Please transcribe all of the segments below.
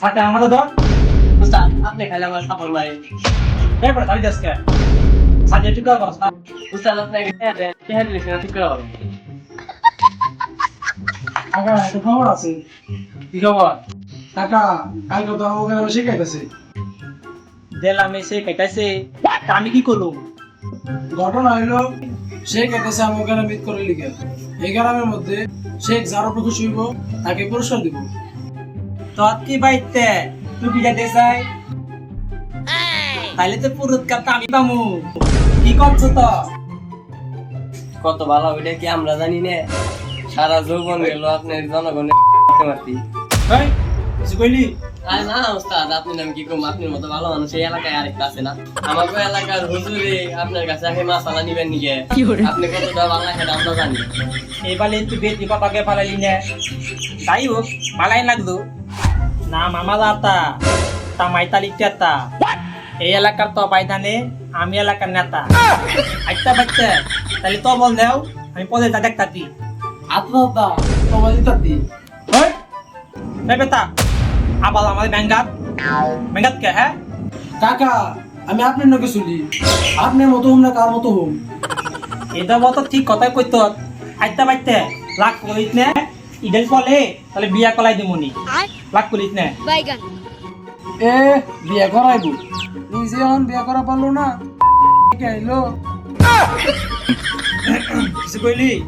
সাথে আমাদের ধর উস্তাদ আপনি খাইলে আমার সাপোর্ট মারি এই বেটা দাঁড়িয়ে যাচ্ছে সাথে ঠিক করে উস্তাদ আপনাকে চেহারা লিখে ঠিক করে হবে কাকা একটা খবর আছে। কি খবর? কাকা কালকে তো আমাকে আমি শিখাইতেছি। দিলাম এসে আমি কি করলুম ঘটনা হইল শেখ এসেছে আমার গ্রামে মিট করে লিখে এই গ্রামের মধ্যে শেখ যার উপর খুশি হইব তাকে পুরস্কার দিব। তো কি বাইতে? তুই বিজা দে চাই? তাইলে তো পুরস্কার তো আমি পামু। কি করছ তো? কত ভালো ওইটা কি আমরা জানি না? সারা যৌবন গেল আপনার জনগণের মারতে কইলি? আরে না উস্তাদ আপনি নাম কি কম? আপনার মতো ভালো মানুষ এই এলাকায় আরেকটা আছে না। আমাকে এলাকার হুজুরে আপনার কাছে আগে মাসালা নিবেন নিকে আপনি কতটা ভালো সেটা আমরা জানি। এবারে তুই বেটি পাপাকে পালালি না। তাই হোক পালাই লাগল। না মামা দাতা তা মাইতালি টেতা এই এলাকার তো বাইধানে আমি এলাকার নেতা। আইতা বাচ্চা তাহলে তো বল দেও আমি পদে তা দেখতাতি আত্মহত্যা তোমার দিতাতি ওই এই বেটা আবার আমাদের ব্যাঙ্গাত ব্যাঙ্গাত কে হ্যাঁ? কাকা আমি আপনার নকে শুনি। আপনার মতো হোম না কার মতো হোম? এটা বত ঠিক কথাই কইত। আইতা বাইতে লাখ করিত নে ইডেল কলে তাহলে বিয়া কলাই দিমুনি লাখ করিত নে। বাইগান। এ বিয়ে করাইব। নিজে এখন বিয়ে করা পারল না। কে আইলো? কিছু কইলি?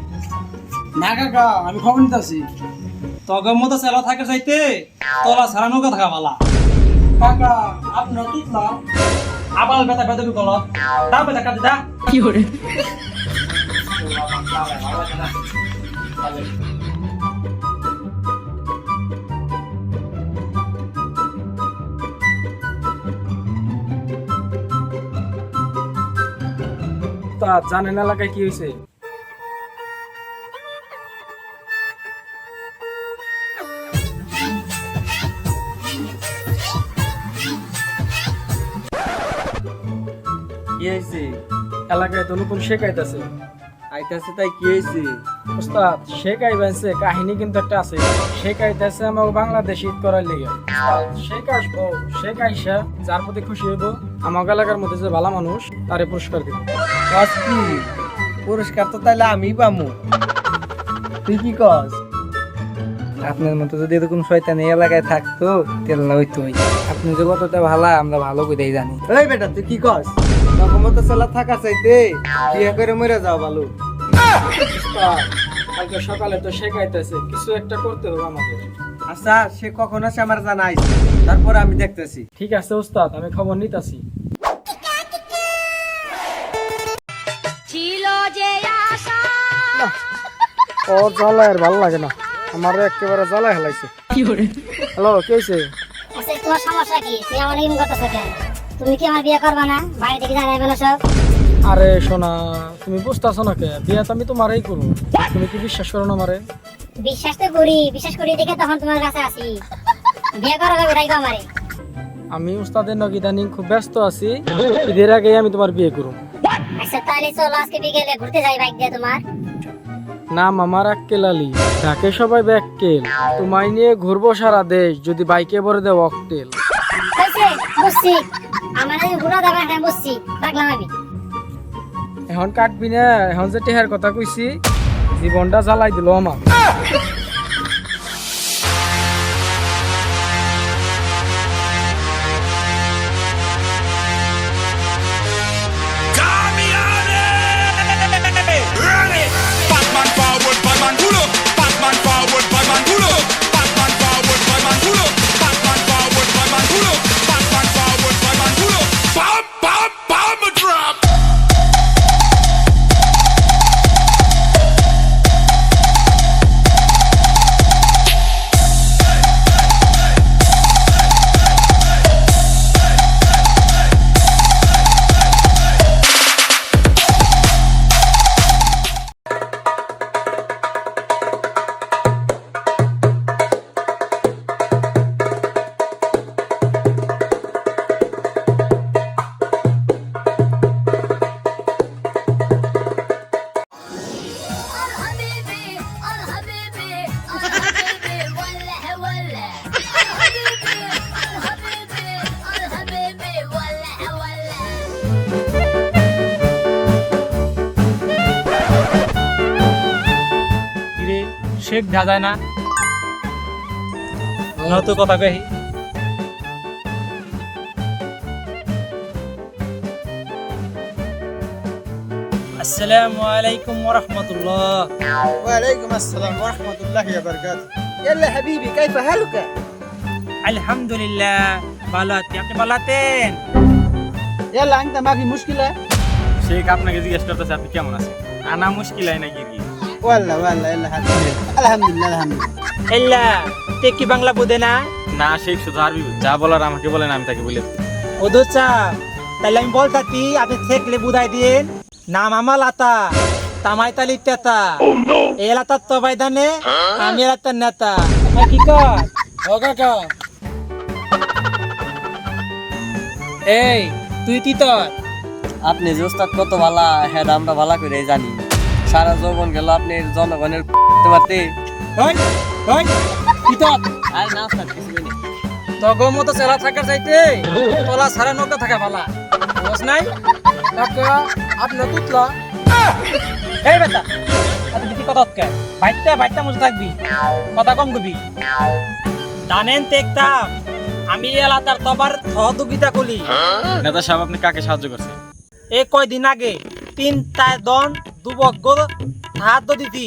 না কাকা আমি খবর নিতেছি। তগর মতো সেলা থাকে চাইতে তলা সারানো কথা মালা কাকা আপনার তুতলা আবার বেটা বেটা বি গলত দা বেটা কাটি দা। কি হরে তা জানেন এলাকায় কি হয়েছে? হয়েছে? এলাকায় তো নতুন শেখ আইতাছে। তাই কি হয়েছে? ওস্তাদ শেখ আইবাইছে কাহিনী কিন্তু একটা আছে। শেখ আইতাছে আমাকে বাংলাদেশ ঈদ করার লেগে। শেখ আসব শেখ আইসা যার প্রতি খুশি হইব আমাকে এলাকার মধ্যে যে ভালো মানুষ তারে পুরস্কার দিব। কি? পুরস্কার তো তাইলে আমি পামু। তুই কি কস? আপনার মতো যদি এরকম শয়তান এই এলাকায় থাকতো তেল না হইতো আপনি যে কতটা ভালো আমরা ভালো করেই জানি। এই বেটা তুই কি কস? মতো চলা থাকা চাইতে বিয়ে করে মরে যাও ভালো কালকে সকালে তো শেখ আইতাছে কিছু একটা করতে হবে আমাদের। আচ্ছা সে কখন আসে আমার জানাই তারপর আমি দেখতেছি। ঠিক আছে ওস্তাদ আমি খবর নিতাছি। আশা। জ্বালায় আর ভালো লাগে না। আমার একেবারে জ্বালায় হেলাইছে হ্যালো কে আচ্ছা তোমার সমস্যা কি? তুমি আমার এরকম করতেছো কেন তুমি কি আমার বিয়ে করবে না? বাড়ি থেকে জানাইবে না সব আরে সোনা তুমি বুঝতেছো না কে? বিয়ে তো আমি তোমারই করব। তুমি কি বিশ্বাস করো না আমারে? বিশ্বাস তো করি বিশ্বাস করি দেখে তখন তোমার কাছে আসি। বিয়ে করা যাবে আমারে আমি উস্তাদের নক ইদানিং খুব ব্যস্ত আছি। ঈদের আগে আমি তোমার বিয়ে করব। আচ্ছা তাহলে চলো আজকে বিকেলে ঘুরতে যাই বাইক দিয়ে তোমার। নাম আমার আক্কেল আলী। ডাকে সবাই ব্যাককেল তোমায় নিয়ে ঘুরবো সারা দেশ যদি বাইকে ভরে দেও অকটেল বুঝছি। আমার হ্যাঁ রাখলাম আমি এখন কাটবি না এখন যে টেহার কথা কইছি জীবনটা জ্বালাই দিল আমার শেখ ঢাজায় না। তো কথা কহি আসসালামু আলাইকুম ওয়া ওয়া আলাইকুম আসসালাম ওয়া রাহমাতুল্লাহি ওয়া বারাকাতুহু ইয়াল্লা হাবিবি কাইফা হালুকা? আলহামদুলিল্লাহ ভালো আছি। আপনি ভালো আছেন? ইয়াল্লা আনতা মাফি মুশকিলা শেখ আপনাকে জিজ্ঞেস করতেছে আপনি কেমন আছেন? আনা মুশকিলাই নাকি? ওয়াল্লা ওয়াল্লা আলহামদুলিল্লাহ আলহামদুলিল্লাহ এল্লা তে কি বাংলা বুঝে না না শুধু আরবি যা বলার আমাকে আমি তাকে বলে ও দোচা তাহলে আমি আপনি থেকলে দিন নাম আমার লাতা তামাই তালি এ আমি লাতার নেতা। কি কর? এই তুই তিতর আপনি জোস্তাদ কত ভালা হ্যাঁ আমরা ভালা করে জানি। সারা যৌবন গেল আপনি জনগণের মারতে। আর না ওস্তাদ কিছু নেই তগো মতো চেলা থাকার চাইতে তলা সারা নৌকা থাকা ভালা বুঝ নাই? কাকা আপনার তুতলা। এই বেটা আপনি দিদি কথা কে মজা থাকবি। কথা কম কবি। জানেন দেখতাম আমি এলাকার তবার সহযোগিতা করি। নেতা সাহেব আপনি কাকে সাহায্য করছেন? এ কয়দিন আগে তিন তাই দন দুবগ্গ সাহায্য দিতি।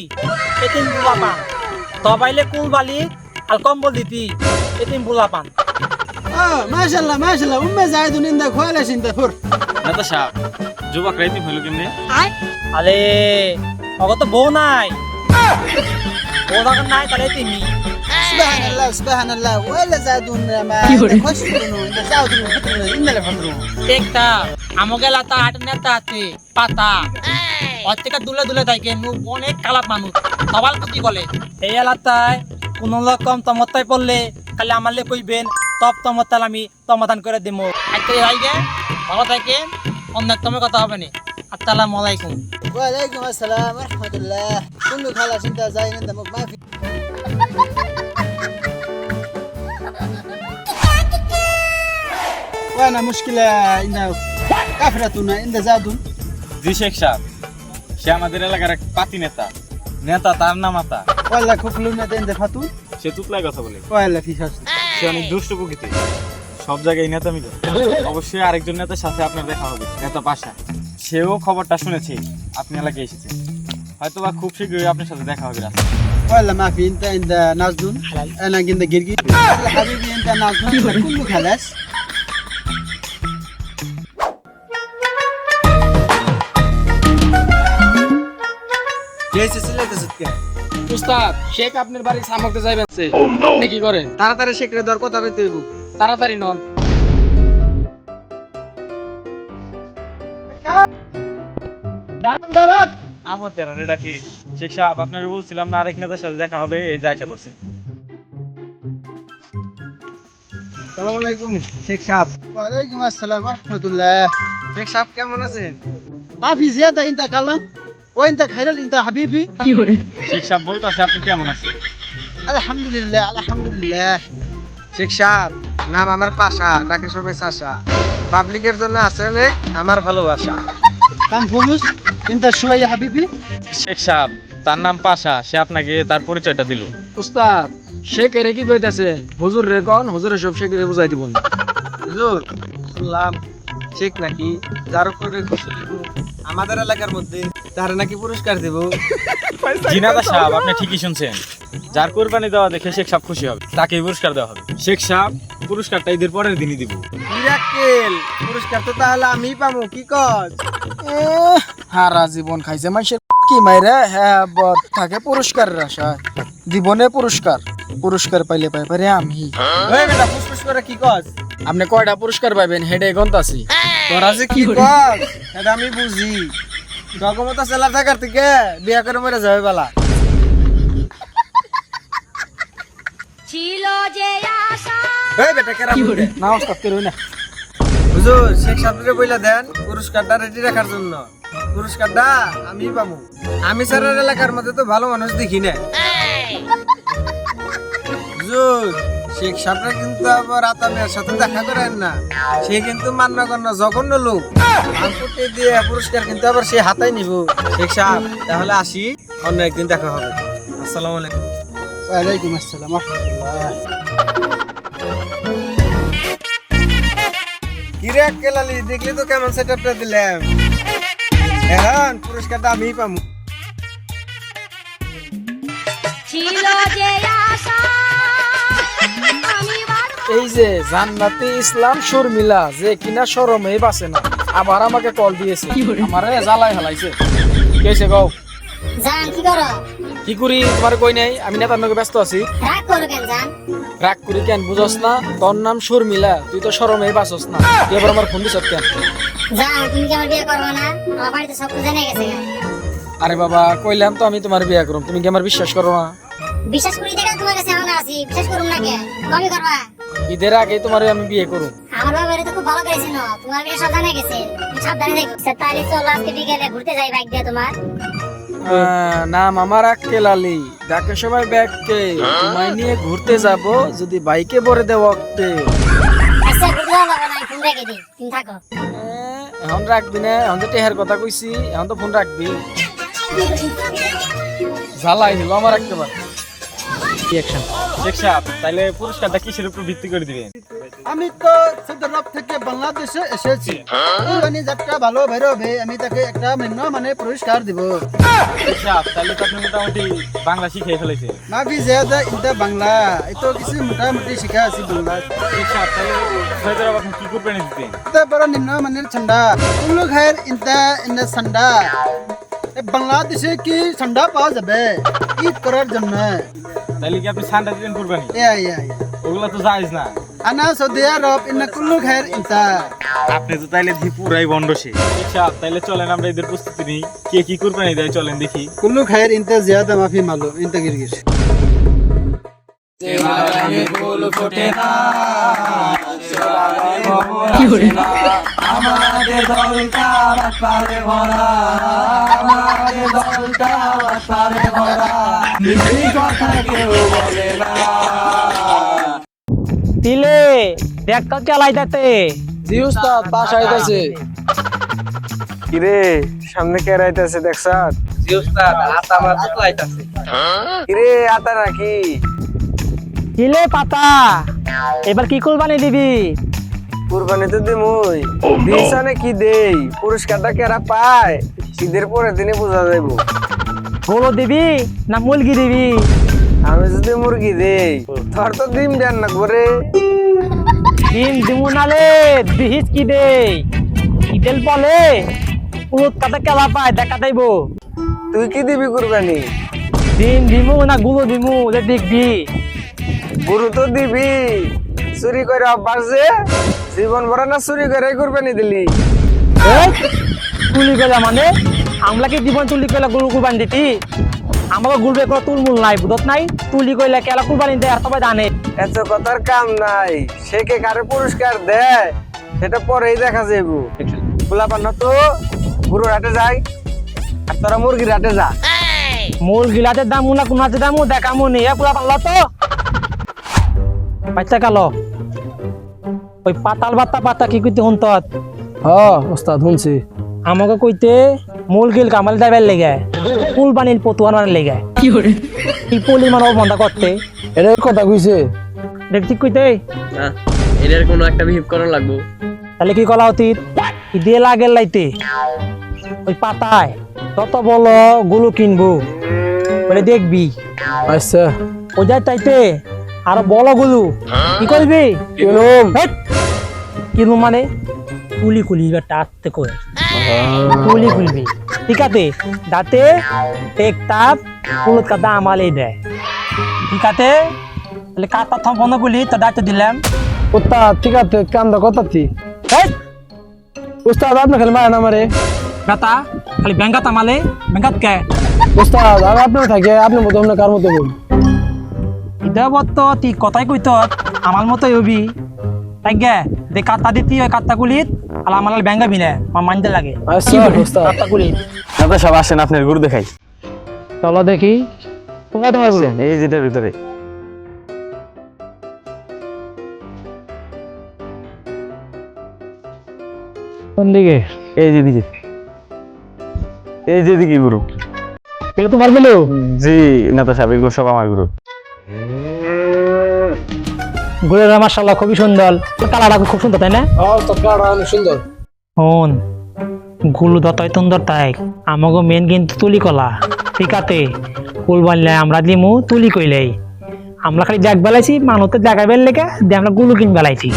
এতিম বুলা পান দবাইলে কুল বালি আর কম্বল দিতি। এতিম বুলা পান মাশাল্লাহ মাশাল্লাহ উম্মে জায়দুন ইন্দা খোয়ালা চিন্তা ফুর। নেতা সাহেব যুবক রাইতি হলো কেমনে? আরে অগ তো বউ নাই। বউ যখন নাই তাহলে তুমি সুবহানাল্লাহ সুবহানাল্লাহ ওয়ালা জাদুন মা কি হরে? খুশি নুন ইন্দা জাদুন ফতরুন ইন্দা ফতরুন একটা فطرون দেখতাম আমাকে লাতা আট নেতা আছে পাতা ওর থেকে দুলে দুলে থাকে নু অনেক খারাপ মানুষ সবাল ক্ষতি করে এই এলাকায় কোন রকম তমতায় পড়লে খালি আমারলে কইবেন তপ তমতাল আমি সমাধান করে দেবো আজকে রাইগে ভালো থাকেন অন্য তুমি কথা হবে না আসসালামু আলাইকুম وعليكم السلام ورحمة الله كله خلاص أنت زايد أنت ما في وانا مشكلة إنه كفرتنا عند زادون জি শেখ সাহেব সে আমাদের এলাকার এক পাতি নেতা নেতা তার নাম আতা ولا كفلونا عند فاتون সে তুতলায় কথা বলে ولا في شخص সে অনেক দুষ্ট প্রকৃতি সব জায়গায় নেতা মিলে অবশ্যই আরেকজন নেতার সাথে আপনার দেখা হবে নেতা পাশা সেও খবরটা শুনেছে আপনি এলাকায় এসেছেন হয়তো বা খুব শীঘ্রই আপনার সাথে দেখা হবে রাস্তায়। ولا ما في انت عند ناس دون انا عند جرجي ولا حبيبي انت ناس دون كله خلاص ওস্তাদ শেখ আপনার বাড়ি সামকতে যাইবেন oh, আপনি কি করেন? তাড়াতাড়ি শেখরে দর কথা কইতে হইব। তাড়াতাড়ি নন। আমার তেরান এটা শেখ সাহেব আপনার বলছিলাম না আরেক নেতার সাথে দেখা হবে এই যাইতে বলছে আসসালামু আলাইকুম শেখ সাহেব। ওয়ালাইকুম আসসালাম রাহমাতুল্লাহ। শেখ সাহেব কেমন আছেন? মাফি জিয়াদা ইন্তাকালাম হ্যাঁ? ভালোবাসা। কাম ফুলুস ইন্তা সুরাইয়া হাবিবি। শেখ সাহেব তার নাম পাশা সে আপনাকে তার পরিচয়টা দিল। উস্তাদ সে কেরে কি কইতাছে? হুজুর রে হুজুরের সব সে বুঝাই দিবেন হুজুর শেখ নাকি? যার উপরে দিব আমাদের এলাকার মধ্যে তার নাকি পুরস্কার দেব। জিনাদা সাহেব আপনি ঠিকই শুনছেন। যার কোরবানি দেওয়া দেখে শেখ সাহেব খুশি হবে। তাকেই পুরস্কার দেওয়া হবে। শেখ সাহেব পুরস্কারটা ঈদের পরের দিনই দিব। মিরাকেল পুরস্কার তো তাহলে আমি পামু কি কর হারা জীবন খাইছে মানুষের কি মাইরে? হ্যাঁ থাকে পুরস্কারের আশায়। জীবনে পুরস্কার। পুরস্কার পাইলে পাই পারে আমি। ওই বেটা ফুসফুস করে কি কস? আপনি কয়টা পুরস্কার পাইবেন? হেডে গন্তাছি তোরা যে কি কস? এটা আমি বুঝি। জগমত সেলা থাকার থেকে বিয়া করে মরে যাবে বেলা। ছিল যে আশা। এই বেটা কেরা না ওস্তাদ করুই না হুজুর শেখ সাহেবরে বইলা দেন পুরস্কারটা রেডি রাখার জন্য। পুরস্কারটা আমি পাবো। আমি স্যারের এলাকার মধ্যে তো ভালো মানুষ দেখি না হুজুর শেখ সাহেবরা কিন্তু আবার আতামের সাথে দেখা করেন না। সে কিন্তু মান্যগণ্য জঘন্য লোক। আমপুটে দিয়ে পুরস্কার কিন্তু আবার সে হাতাই নিব। শেখ সাহেব তাহলে আসি অন্য একদিন দেখা হবে। আসসালামু আলাইকুম। ওয়ালাইকুম আসসালাম কিরে কেলালি দেখলি তো কেমন সেটআপটা দিলাম? এখন পুরস্কারটা আমিই পামু। ছিল যে আশা আমি এই যে জান্নাতি ইসলাম শর্মিলা যে কিনা শরমেই বাসে না। আবার আমাকে কল দিয়েছে। আমারে জ্বালাই হালাইছে কেছে গাও জান কি করো? কি করি তোমার কই নাই? আমি নেতার নকে ব্যস্ত আছি। রাগ করো কেন জান? রাগ করি কেন বুঝস না? তোর নাম শর্মিলা তুই তো শরমেই বাসস না। তুই এবার আমার ফোন দিছত কেন? জান তুমি কি আমার বিয়ে করবে না? আমার বাড়িতে সব জেনে গেছে গা। আরে বাবা কইলাম তো আমি তোমার বিয়ে করুম। তুমি কি আমার বিশ্বাস করো না? বিশ্বাস করি দেখে তোমার কাছে? এখন আছি। বিশ্বাস করুন না কে কমই করবা। ঈদের আগে তোমার আমি বিয়ে করুম। আমার বাবার তো খুব ভালো করেছিল তোমার বিয়ে গেছে। সাবধানে দেখো আচ্ছা, তাহলে চলো আজকে বিকেলে ঘুরতে যাই বাইক দিয়ে তোমার। আহ, নাম আমার আক্কেল আলী। ডাকে সবাই ব্যাগকে তোমায় নিয়ে ঘুরতে যাব যদি বাইকে ভরে দেওয়াতে আচ্ছা ঘুরতে যাওয়া না ফোন রেখে দিই। তুমি থাকো। এখন রাখবি না এখন তো টেহার কথা কইছি এখন তো ফোন রাখবি। জ্বালাই দিল আমার একেবারে। শেখ সাহেব তাহলে পুরস্কারটা কিসের উপর ভিত্তি করে দিবেন? আমি তো থেকে বাংলাদেশে এসেছি। যাত্রা ভালো বেরোবে আমি তাকে একটা নিম্ন মানে পুরস্কার দিব। সাহেব তাহলে তো আপনি মোটামুটি বাংলা শিখে ফেলেছে মাফি জিয়াদা ইনতা বাংলা এই তো কিছু মোটামুটি শিখা আছি বাংলা। শেখ সাহেব তাহলে আপনি কি কুরবানি বড় নিম্ন মানের ঠান্ডা। কুল্লু খায়ের ঠান্ডা। বাংলাদেশে কি ঠান্ডা পাওয়া যাবে? ঈদ করার জন্য। তাহলে কি আপনি সান্ডা দিবেন কুরবানি ইয়া ইয়া ইয়া। ওগুলা তো জায়েজ না। আনা সৌদি আরব ইন্না কুল্লু খায়ের ইনতা। আপনি তো তাইলে পুরাই বন্ডসে আচ্ছা তাইলে চলেন আমরা এদের প্রস্তুতি নিই। কে কি কুরবানি দেয় চলেন দেখি। আমাদের দলটা পারে ভরা আমাদের দলটা পারে ভরা। কথা কেউ বলে না। দিলে দেখ কত চালাই দাতে জি উস্তাদ পাশ আইতাছে। কিরে সামনে কে আইতাছে দেখছ জি উস্তাদ আতা কিরে আতা নাকি? তিলে পাতা। এবার কি কুরবানি দিবি? কুরবানি তো দিমুই। দিছানে কি দেই? পুরস্কারটা কেরা পায়? ঈদের পরের দিনে বোঝা যাইব। গরু দিবি না মুরগি দিবি? আমি যদি মুরগি দেই তোর তো ডিম দেন না করে ডিম দিমু নালে দিহিস কি দে ইটেল পলে পুরুত কাটা কেলা পায় দেখা যাইব। তুই কি দিবি কুরবানি? ডিম দিমু না গুলো দিমু দেখবি। গরু তো দিবি। চুরি করে অভ্যাস যে জীবন ভরা না চুরি করে কুরবানি দিলি। তুলি গেলা মানে? আমরা কি জীবন তুলি কইলা গরু কুরবানি দিতি? আমাকে গুলবে কোনো তুলমুল নাই বুধত নাই? তুলি কইলা কেলা কুরবানি দেয় আর সবাই জানে। এত কথার কাম নাই। সে কে কারে পুরস্কার দেয় সেটা পরেই দেখা যাইব। গোলাপান তো গরুর হাটে যাই আর তোরা মুরগির হাটে যা। মূল গিলাতে দামু না কোনাতে দামু দেখামু নি এ পুরা পাল্লা তো? বাচ্চা কালো ওই পাতাল বাত্তা পাতা কি কইতে হুন তত হ্যাঁ উস্তাদ শুনছি। আমাকে কইতে মূল গিল কামাল দাইবার লেগে ফুল বানিল পতুয়ান মানে লেগে। কি পলি মানব বন্ধ করতে। এটা কথা কইছে। দেখছি কইতে? না এদের কোনো একটা বিহেভ করা লাগবো। তাহলে কি কলা অতীত? কি দিয়ে লাগে লাইতে। ওই পাতায় তত বলো গুলো কিনবো বলে দেখবি। আচ্ছা। ওজার চাইতে আরও বলো গুলো। কি করবি? কিনুম হেৎ! মানে? কুলি কুলি টাটতে করে। কুলি খুলবি ঠিক আছে? যাতে টেকটাপ কুলত কাটা আমালেই দেয়। ঠিক আছে? তাহলে কাটা থম বন্ধ করলি তো দায়িত্ব দিলাম। উস্তাদ ঠিক আছে কান্দা কথা হেৎ! উস্তাদ আপনি খালি মারেন আমারে। বেটা খালি ব্যাংকাত আমালে। ব্যাংকাত কে? উস্তাদ আমি আপনার থাকে আপনার মতো আপনার কার মতো বল ইদাবত তুই কথাই কইত আমার মতোই হবি। তাই গে দে কাটটা দিতি ওই কাটটা কুলিত আর আমার ব্যাঙ্গা বিনে আমার মানতে লাগে। আচ্ছা কুলিত। সব আসেন আপনার গরু দেখাই। চলো দেখি কোথায় তোমার বলো এই যেটার ভিতরে। কোন দিকে? এই যে দিকে। এই যে দিকে গরু। তোমার বলো জি নেতা সাহেব এগুলো সব আমার গরু। গুড়ের মাসাল্লাহ খুবই সুন্দর। কালারটা খুব সুন্দর তাই না? ও তো কাটা অনেক সুন্দর। হনগুলো দতাই তুন্দর তাই। আমাগো মেন কিন্তু তুলি কলা ঠিক আছে কুল বানলে আমরা দিমু তুলি কইলেই। আমরা খালি দেখ বেলাইছি মানুষের জায়গা বেল লেগে দিয়ে আমরা গুলো কিন বেলাইছি।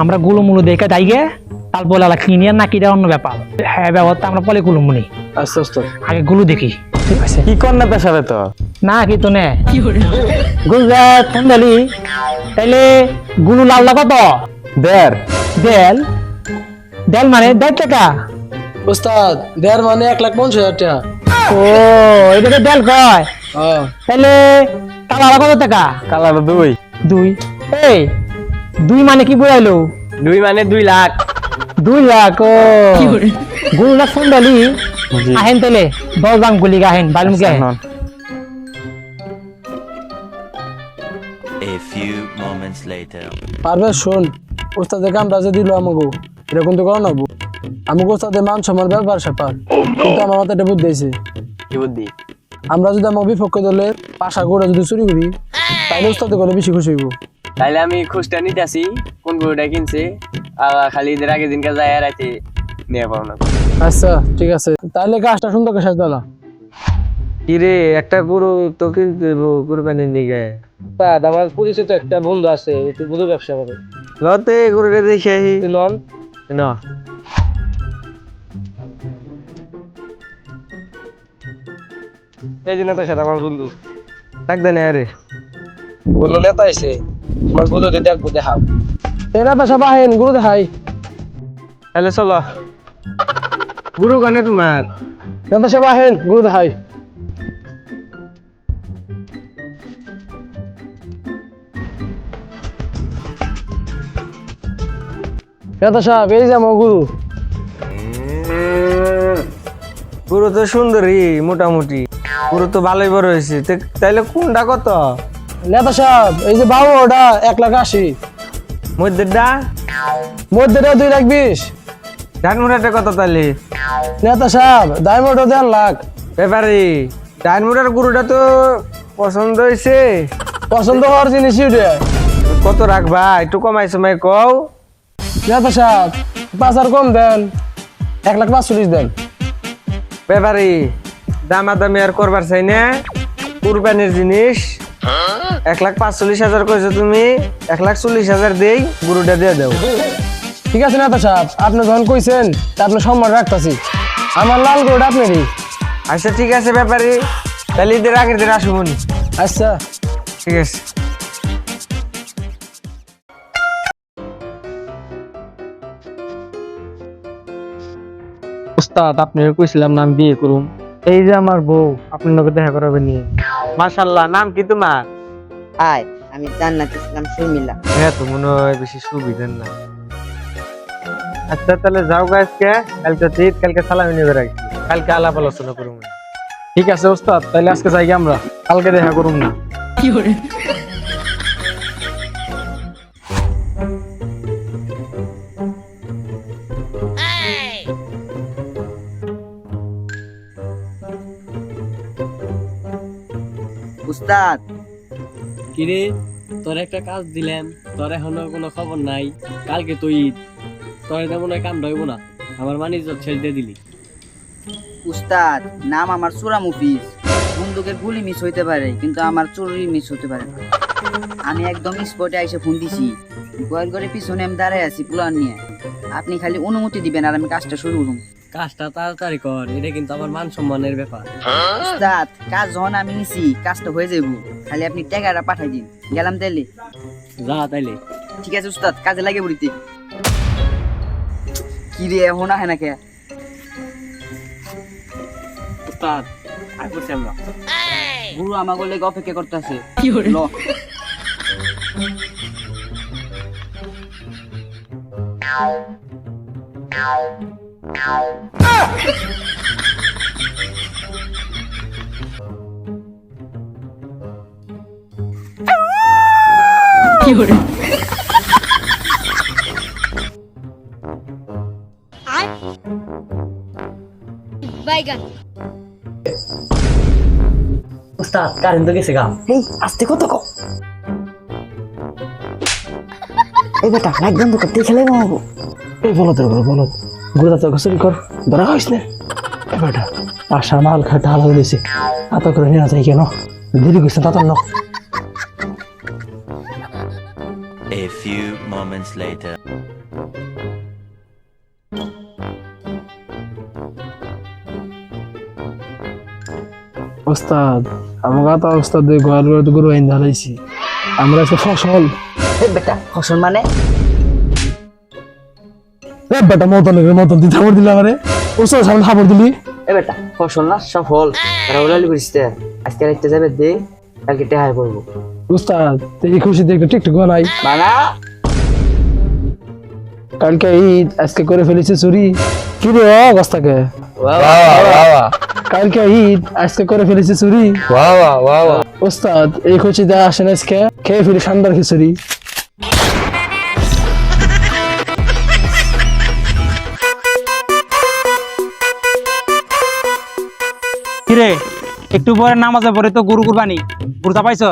আমরা গুলো মুলো দেখে তাই গে তারপর আলা কিনিয়ে নাকি দেওয়া অন্য ব্যাপার। হ্যাঁ ব্যবহার আমরা পরে গুলো মুনি। আস্তে আস্তে। আগে গুলো দেখি। কি কর না পেশাবে তো না কি তো নে গুল তুন্দলি তাইলে গুলো লাল কত? দের দেল দেল মানে দেড় টাকা? উস্তাদ দেড় মানে এক লাখ পঞ্চাশ হাজার টাকা। ও এটা তো দেল কয়? হ্যাঁ। তাহলে কালার কত টাকা? কালার দুই। দুই। এই দুই মানে কি বুঝাইলো? দুই মানে দুই লাখ। দুই লাখ ও। গুরু লাখ জি। আহেন তাহলে দশ বাং গুলি আহেন বালমুখী আহেন নন। A few moments later. পারবে শোন উস্তাদের কামটা যে দিল আমাকে এরকম তো করো না। আমাকে মান সম্মান ব্যাপার স্যাপার কিন্তু আমার বুদ্ধি আছে কি বুদ্ধি আমরা যদি আমার বিপক্ষ দলে পাশা করে যদি চুরি করি তাহলে উস্তাদে করে বেশি খুশি হইব তাইলে আমি খুঁজটা নিতে আসি কোন গরুটা কিনছে আর খালি ঈদের আগে দিনকে যায় রাইতে নিয়ে পাবো না আচ্ছা ঠিক আছে। তাহলে কাজটা সুন্দর করে সাজতে হলো কিরে একটা গরু তো কি কুরবানির নিগে আমার পরিচিত একটা বন্ধু আছে তুই বুধু ব্যবসা করে। লতে গরুটা দেখে আহি নন? না। এই জন্য তো সাথে আমার বন্ধু। ডাক দেন আরে। বলল নেতা এসে আমার দিয়ে দেখব দেখাও। এরা পেশা বাহেন গুরু দেখাই। তাহলে চলো। গুরু কানে তোমার নেতা সে বাহেন? গুরু দেখাই নেতা সাহেব? এই যে আমার গুরু। গুরু তো সুন্দরী মোটামুটি। গুরু তো ভালোই বড় হয়েছে। তাইলে কোনটা কত? নেতা সাহেব এই যে বাবু ওটা এক লাখ আশি। মধ্যেরটা? মধ্যে দুই লাখ বিশ। ডানমুড়াটা কত তাহলে নেতা সাহেব ডায়মন্ড দেড় লাখ। ব্যাপারি ডানমুড়ার গুরুটা তো পছন্দ হয়েছে পছন্দ হওয়ার জিনিস ওটা কত রাখবা একটু কমাই সময় কও। নেতা সাহেব পাঁচ আর কম দেন। এক লাখ পাঁচচল্লিশ দেন। ব্যাপারি দামাদামি আর করবার চাই না। কুরবানির জিনিস। এক লাখ পাঁচচল্লিশ হাজার কইছো তুমি এক লাখ চল্লিশ হাজার দেই গুরুটা দিয়ে দাও। ঠিক আছে নেতা সাহেব আপনি যখন কইছেন তা আপনি সম্মান রাখতেছি। আমার লাল গোড আপনারই। আচ্ছা ঠিক আছে ব্যাপারি। তাহলে ঈদের আগের দিন আসব। আচ্ছা। ঠিক আছে। উস্তাদ আপনি কইছিলাম না আমি বিয়ে করুম এই যে আমার বউ আপনার লোকে দেখা করাবে নিয়ে মাশাল্লাহ নাম কি তোমার? হাই আমি জান্নাত ইসলাম শর্মিলা। হ্যাঁ তো মনে হয় বেশি সুবিধার না। আচ্ছা তাহলে যাও আজকে। কালকে ঈদ কালকে সালামি নেবে রাখি কালকে আলাপ আলোচনা করুন ঠিক আছে উস্তাদ তাহলে আজকে যাই আমরা। কালকে দেখা করুম না। উস্তাদ। কিরে তোর একটা কাজ দিলাম। তোর এখনও কোনো খবর নাই। কালকে তুই ঈদ। তোর তেমন কাম রইব না। আমার মানিজ ছেড়ে দিয়ে দিলি। উস্তাদ নাম আমার সুরা মুফিজ। বন্দুকের গুলি মিস হইতে পারে কিন্তু আমার চুরি মিস হতে পারে না। আমি একদম স্পটে এসে ফোন দিছি। গোয়াল করে পিছনে আমি দাঁড়ায় আছি প্লান নিয়ে। আপনি খালি অনুমতি দিবেন আর আমি কাজটা শুরু করুন কাজটা তাড়াতাড়ি কর এটা কিন্তু আমার মান সম্মানের ব্যাপার। উস্তাদ কাজ যখন আমি নিছি কাজটা হয়ে যাইব। খালি আপনি টাকাটা পাঠাই দিন। গেলাম তাইলে। যা তাইলে। ঠিক আছে উস্তাদ কাজে লাগে বলিতে কি রে এখন আহে না কে উস্তাদ আর করছি আমরা। গুরু আমাকে লেগে অপেক্ষা করতে আছে। ল। বাইগান উস্তাদ কারেন্ট তো গেছে গা এই আস্তে কত কো এই বেটা লাইট বন্ধ করতে খেলে মামাবো এই বলো তোর বলো বলো গুরুদা তো গোসল কর ধরা হইস না এই বেটা আশা মাল খাটা হাল দিছে আত করে নিয়ে যাই কেন দেরি গেছে তা তো A few moments later. ওস্তাদ আমাকে তো ওস্তাদ ঘর ঘর গরু আইন ধারাইছি আমরা ফসল। বেটা ফসল মানে? এ বেটা মতন মতন দিতে খাবার দিলে আমারে? ওস্তাদ সামনে খাবার দিলি? এ বেটা ফসল না সফল তারা ওলালি আজকে রাখতে যাবে দে কালকে টেহাই করব। উস্তাদ এই খুশিতে একটু টিকটক বানাই। বানা। কালকে ঈদ আজকে করে ফেলেছে চুরি। কি রে অবস্থাকে কালকে ঈদ আজকে করে ফেলেছে চুরি। ওস্তাদ এই খুশিতে আসেন আজকে। খেয়ে ফেলি সান্দার খিচুড়ি। কিরে একটু পরে নামাজে পরে তো গরু কুরবানি। গুরুতা পাইছ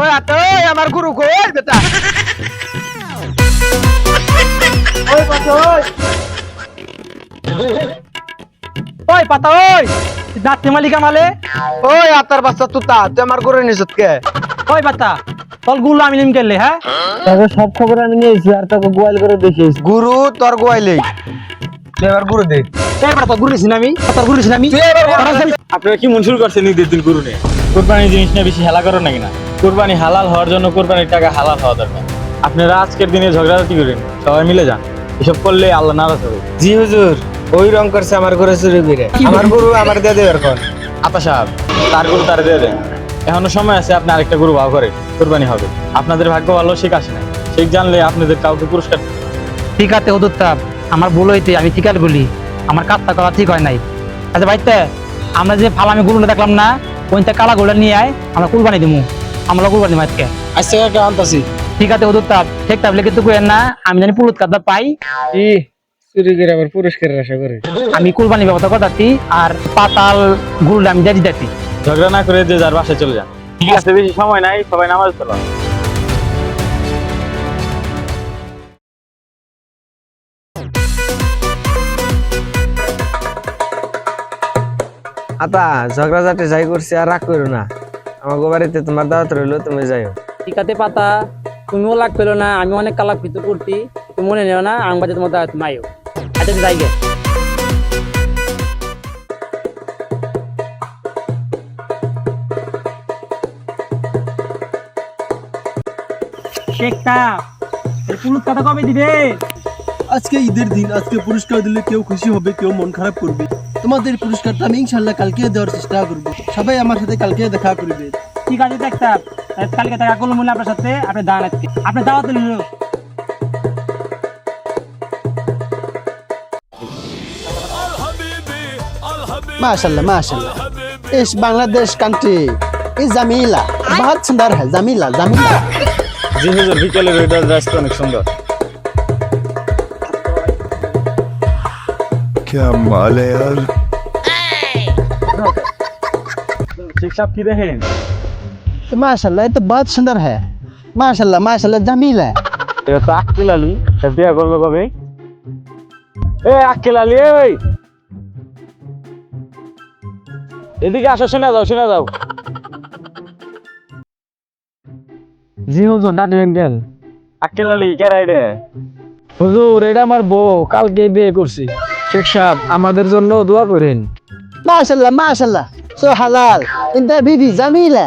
ওই আতে আমার গুরু কই বেটা। ওই পাশে ওই। ওই পাতা ওই। দাঁতে মালিকা মালে ওই আতার বাচ্চা তুতা তুই আমার গরু নিছত কে ওই পাতা তলগুলো আমি নিম কেলে হ্যাঁ? তবে সব খবর আমি নিয়েছি আর তোকে গোয়াল করে দেখিয়েছি। গুরু তোর গোয়াইলে তুই এবার গুরু দে। এই পাতা গুরু না আমি? পাতা গুরু আমি? আপনারা কি মন শুরু করছেন ঈদের দিন করুন কোরবানি জিনিস নিয়ে বেশি হেলা করেন নাকি না? কোরবানি হালাল হওয়ার জন্য কোরবানির টাকা হালাল হওয়া দরকার। আপনারা আজকের দিনে ঝগড়াঝাটি করেন সবাই মিলে যান। এসব করলে আল্লাহ নারাজ হবে। জি হুজুর। ওই রং করছে আমার গরু চুরি করে। আমার গরু আমার দিয়ে দেবে এখন। আতা সাহেব তার গরু তার দিয়ে দেন। এখনও সময় আছে আপনি আরেকটা গরু ভাও করে কোরবানি হবে। আপনাদের ভাগ্য ভালো শেখ আসে না শেখ জানলে আপনাদের কাউকে পুরস্কার। ঠিক আছে আমার ভুল হইতে আমি ঠিক আছে বলি। আমার কাজটা করা ঠিক হয় নাই। আচ্ছা ভাইতে আমরা যে ফালামি গুলো দেখলাম না ওইটা কালা গোলা নিয়ে আয় আমরা কুরবানি দিমু। আমরা কুরবানি দিমু আজকে। আজকে একটা আনতাছি? ঠিক আছে ওদুত্তাব ঠিক তাবলে কিন্তু কইেন না আমি জানি পুরুত কাদা পাই। ই চুরি করে আবার পুরস্কারের আশা করে। আমি কুরবানি ব্যবস্থা করতেছি আর পাতালগুলো আমি দিয়ে দিতেছি। ঝগড়া না করে যে যার বাসায় চলে যান। ঠিক আছে বেশি সময় নাই সবাই নামাজ পড়ো। আতা ঝগড়া ঝাটে যাই করছি আর রাগ করো না। আমার বাড়িতে তোমার দাওয়াত রইল তুমি যাইও। ঠিক আছে পাতা তুমিও লাগ পেল না আমি অনেক কালাক ভিতর করছি তুমি মনে নেও না আমি বাজে তোমার দাওয়াত মাইও আচ্ছা যাই গে শেখটা পুরুত কথা কবে দিবে? আজকে ঈদের দিন আজকে পুরস্কার দিলে কেউ খুশি হবে কেউ মন খারাপ করবে। তোমাদের পুরস্কারটা আমি ইনশাল্লাহ কালকে দেওয়ার চেষ্টা করব। সবাই আমার সাথে কালকে দেখা করবে। ঠিক আছে দেখতাম কালকে দেখা করল মূল্য আপনার সাথে আপনি দাঁড়ান আপনি দাওয়াত দিলেন। माशाल्लाह माशाल्लाह इस बांग्लादेश कंट्री इस जमीला बहुत सुंदर है जमीला जमीला জি হুজুর বিকেলের ওয়েদার রাস্তা অনেক সুন্দর क्या माल है यार শেখ সাহেব কি দেখেন तो माशाल्लाह ये तो बहुत सुंदर है माशाल्लाह माशाल्लाह जमीला এটা তো আক্কেল আলী তা বিয়া করবে কবে এ আক্কেল আলী ওই এদিকে আসো শোনা যাও শোনা যাও। জি হুজুর না নেবেন গেল আকেল আলী হুজুর এটা আমার বউ কালকে বিয়ে করছি। শেখ সাহেব আমাদের জন্য দোয়া করেন। মাশাল্লাহ মাশাল্লাহ। সো হালাল। ইনতা বিবি জামিলা।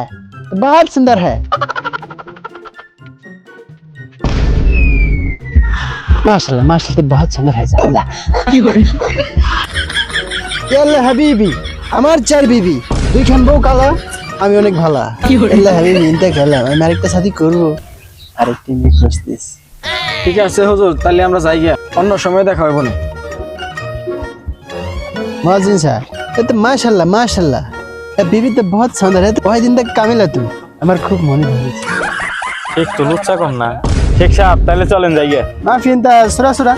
বহুত সুন্দর হ্যায়। মাশাল্লাহ মাশাল্লাহ বহুত সুন্দর হ্যায় জামিলা। কি করে? يلا আমার চার বিবি দুইখান বউ কালা আমি অনেক ভালা ইয়াল্লা হাবিবি ইনতে গেলাম আমি আরেকটা সাথী করবো আরেকটি মেয়ে খুঁজতেছি ঠিক আছে হুজুর তাহলে আমরা যাই গিয়া অন্য সময় দেখা হবে না मौजिन साहब ये तो माशाल्लाह माशाल्लाह ये बीबी तो बहुत सुंदर है तो वही दिन तक कामिला तू আমার খুব মনে ধরেছে শেখ তো লুচ্ছা কম না শেখ সাহেব তাহলে চলেন যাই গে মাফি ইনতা সুরা সুরা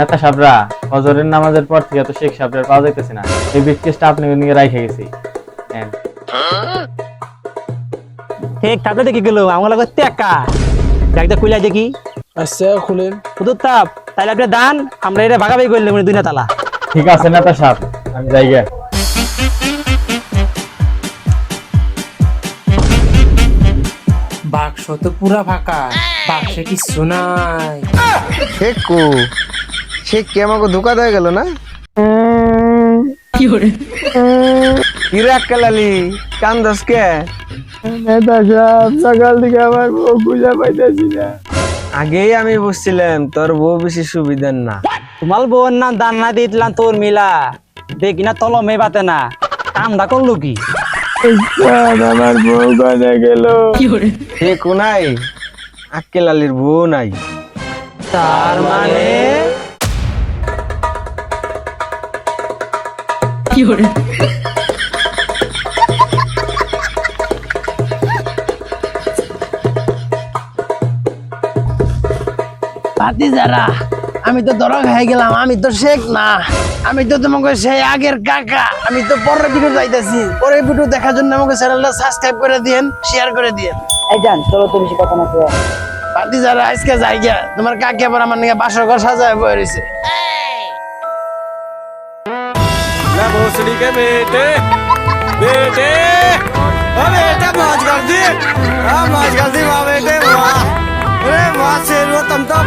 নেতা সাবরা ফজরের নামাজের পর থেকে তো শেখ সাবরার পাওয়া যাইতেছে না। এই ব্রিফকেসটা আপনি নিয়ে রাইখে গেছি। নেন। ঠিক তাতে দেখি গেল আমার লাগে টেকা ব্যাগটা খুলে দেখি। আচ্ছা খুলেন। হুদুর তাপ তাহলে আপনি দান আমরা এটা ভাগাভাগি করলে মানে দুই না তালা। ঠিক আছে নেতা সাহেব আমি যাই গে। বাক্স তো পুরা ফাঁকা বাক্সে কিছু নাই। শেখ কো আমাকে ধোকা দিয়ে গেল না? কিরে আক্কালালি কান্দাস কে নেতা সাহেব সকাল থেকে আমার বউ খুঁজে পাইতেছি না আগেই আমি বুঝছিলাম তোর বউ বেশি সুবিধার না। তোমার বোন না দান না দিতলাম তোর মিলা। দেখি না তল মে বাতে না। কামটা করল কি? আমার বউ কোনে গেল সে কোনাই আক্কেলালির বউ নাই। তার মানে পাতি যারা আমি তো ধরা খাই গেলাম আমি তো শেখ না। আমি তো তোমাকে সেই আগের কাকা আমি তো পরের ভিডিও যাইতেছি। পরের ভিডিও দেখার জন্য আমাকে চ্যানেলটা সাবস্ক্রাইব করে দিয়েন শেয়ার করে দিয়েন। এই যান চলো তো বেশি কথা না। পাতি যারা আজকে যাই গিয়া তোমার কাকি আবার আমার নিয়ে বাসর ঘর সাজায় বয়ে রয়েছে भोसड़ी के बेटे। बेटे। ओ बेटा मौज कर दी हाँ मौज कर दी वाह बेटे, वाह। अरे, वाह, शेर वो तुम तो